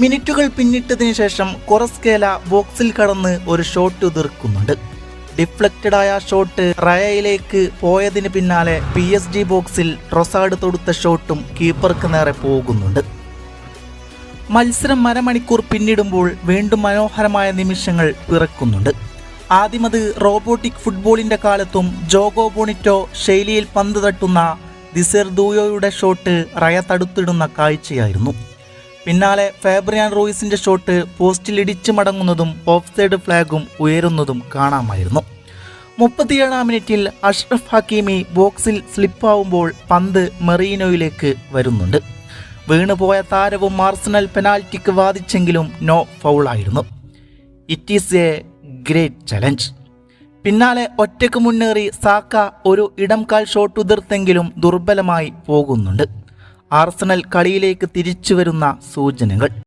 മിനിറ്റുകൾ പിന്നിട്ടതിന് ശേഷം കൊറസ്കേല ബോക്സിൽ കടന്ന് ഒരു ഷോട്ട് ഉതിർക്കുന്നുണ്ട് ഡിഫ്ലക്റ്റഡ് ആയ ഷോട്ട് റയയിലേക്ക് പോയതിന് പിന്നാലെ പി എസ് ജി ബോക്സിൽ ട്രൊസാഡ് തൊടുത്ത ഷോട്ടും കീപ്പർക്ക് നേരെ പോകുന്നുണ്ട്. മത്സരം അരമണിക്കൂർ പിന്നിടുമ്പോൾ വീണ്ടും മനോഹരമായ നിമിഷങ്ങൾ പിറക്കുന്നുണ്ട്. ആദ്യമത് റോബോട്ടിക് ഫുട്ബോളിന്റെ കാലത്തും ജോഗോ ബോണിറ്റോ ശൈലിയിൽ പന്ത് തട്ടുന്ന ദിസെർ ദൂയോയുടെ ഷോട്ട് റയ തടുത്തിടുന്ന കാഴ്ചയായിരുന്നു. പിന്നാലെ ഫാബ്രിയാൻ റോയിസിന്റെ ഷോട്ട് പോസ്റ്റിൽ ഇടിച്ചു മടങ്ങുന്നതും ഓഫ് സൈഡ് ഫ്ലാഗും ഉയരുന്നതും കാണാമായിരുന്നു. മുപ്പത്തിയേഴാം മിനിറ്റിൽ അഷ്റഫ് ഹക്കീമി ബോക്സിൽ സ്ലിപ്പാവുമ്പോൾ പന്ത് മെറീനോയിലേക്ക് വരുന്നുണ്ട്. വീണുപോയ താരവും ആർസണൽ പെനാൽറ്റിക്ക് വാദിച്ചെങ്കിലും no ഫൗളായിരുന്നു. It is a great challenge പിന്നാലെ ഒറ്റയ്ക്ക് മുന്നേറി സാക്ക ഒരു ഇടംകാൽ ഷോട്ട് ഉതിർത്തെങ്കിലും ദുർബലമായി പോകുന്നുണ്ട്. ആർസണൽ കളിയിലേക്ക് തിരിച്ചു വരുന്ന സൂചനകൾ.